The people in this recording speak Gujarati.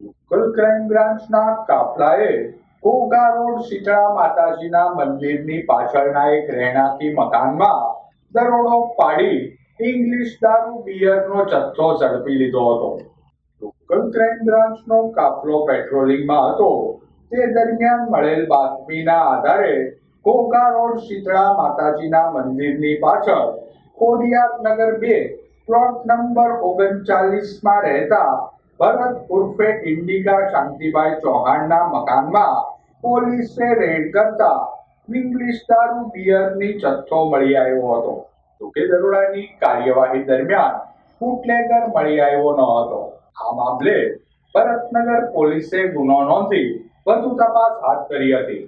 લોકલ ક્રાઇમ બ્રાન્ચના કાફલાએ કોગા રોડ શીતળા માતાજીના મંદિરની પાછળના એક રહેણાંકી મકાનમાં દરોડો પાડી ઇંગ્લિશ દારૂ બિયરનો જથ્થો ઝડપી લીધો હતો. લોકલ ક્રાઇમ બ્રાન્ચનો કાફલો પેટ્રોલિંગમાં હતો. તે દરમિયાન મળેલ બાતમીના આધારે કોકા રોડ શીતળા માતાજીના મંદિરની પાછળ ખોડિયાર નગર બે પ્લોટ નંબર ઓગણચાલીસમાં રહેતા ભરત ઉર્ફે ઇન્ડિકા શાંતિભાઈ ચૌહાણના મકાનમાં પોલીસે રેડ કરતા ઇંગ્લિશ દારૂ બિયરની જથ્થો મળી આવ્યો હતો. જોકે દરોડાની કાર્યવાહી દરમિયાન ફૂટલેગર મળી આવ્યો ન હતો. આ મામલે ભરતનગર પોલીસે ગુનો નોંધી વધુ તપાસ હાથ ધરી હતી.